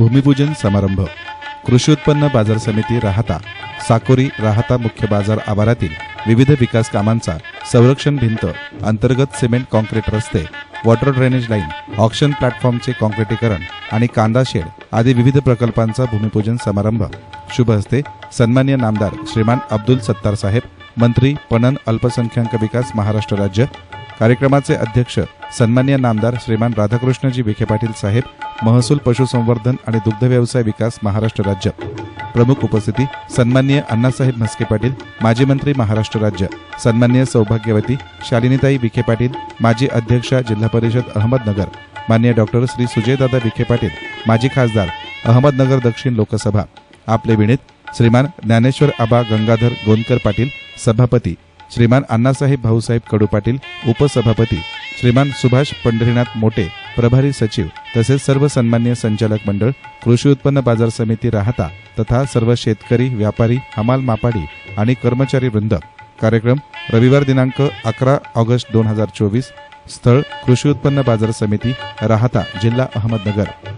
भूमिपूजन समारंभ. कृषी उत्पन्न बाजार समिती राहता साकोरी राहता मुख्य बाजार आवारातील विविध विकास कामांचा संरक्षण भिंत अंतर्गत सिमेंट कॉन्क्रीट रस्ते वॉटर ड्रेनेज लाईन ऑक्शन प्लॅटफॉर्मचे कॉन्क्रिटीकरण आणि कांदा शेड आदी विविध प्रकल्पांचा भूमिपूजन समारंभ. शुभ हस्ते सन्मान्य नामदार श्रीमान अब्दुल सत्तार साहेब मंत्री पणन अल्पसंख्याक विकास महाराष्ट्र राज्य कार्यक्रमाचे अध्यक्ष सन्मान्य नामदार श्रीमान राधाकृष्णजी विखे पाटील साहेब महसूल पशुसंवर्धन आणि दुग्ध व्यवसाय विकास महाराष्ट्र राज्य. प्रमुख उपस्थिती सन्मान्य अण्णासाहेब म्हस्के पाटील माजी मंत्री महाराष्ट्र राज्य. सन्मान्य सौभाग्यवती शालिनीताई विखे पाटील माजी अध्यक्षा जिल्हा परिषद अहमदनगर. मान्य डॉक्टर श्री सुजयदादा विखे पाटील माजी खासदार अहमदनगर दक्षिण लोकसभा. आपले विणित श्रीमान ज्ञानेश्वर आबा गंगाधर गोंदकर पाटील सभापती श्रीमान अण्णासाहेब भाऊसाहेब कडू पाटील उपसभापती श्रीमान सुभाष पंढरीनाथ मोटे प्रभारी सचिव तसेच सर्व सन्मान्य संचालक मंडळ कृषी उत्पन्न बाजार समिती राहता तथा सर्व शेतकरी व्यापारी हमाल मापाडी आणि कर्मचारी वृंद. कार्यक्रम रविवार दिनांक अकरा ऑगस्ट दोन हजार चोवीस स्थळ कृषी उत्पन्न बाजार समिती राहता जिल्हा अहमदनगर.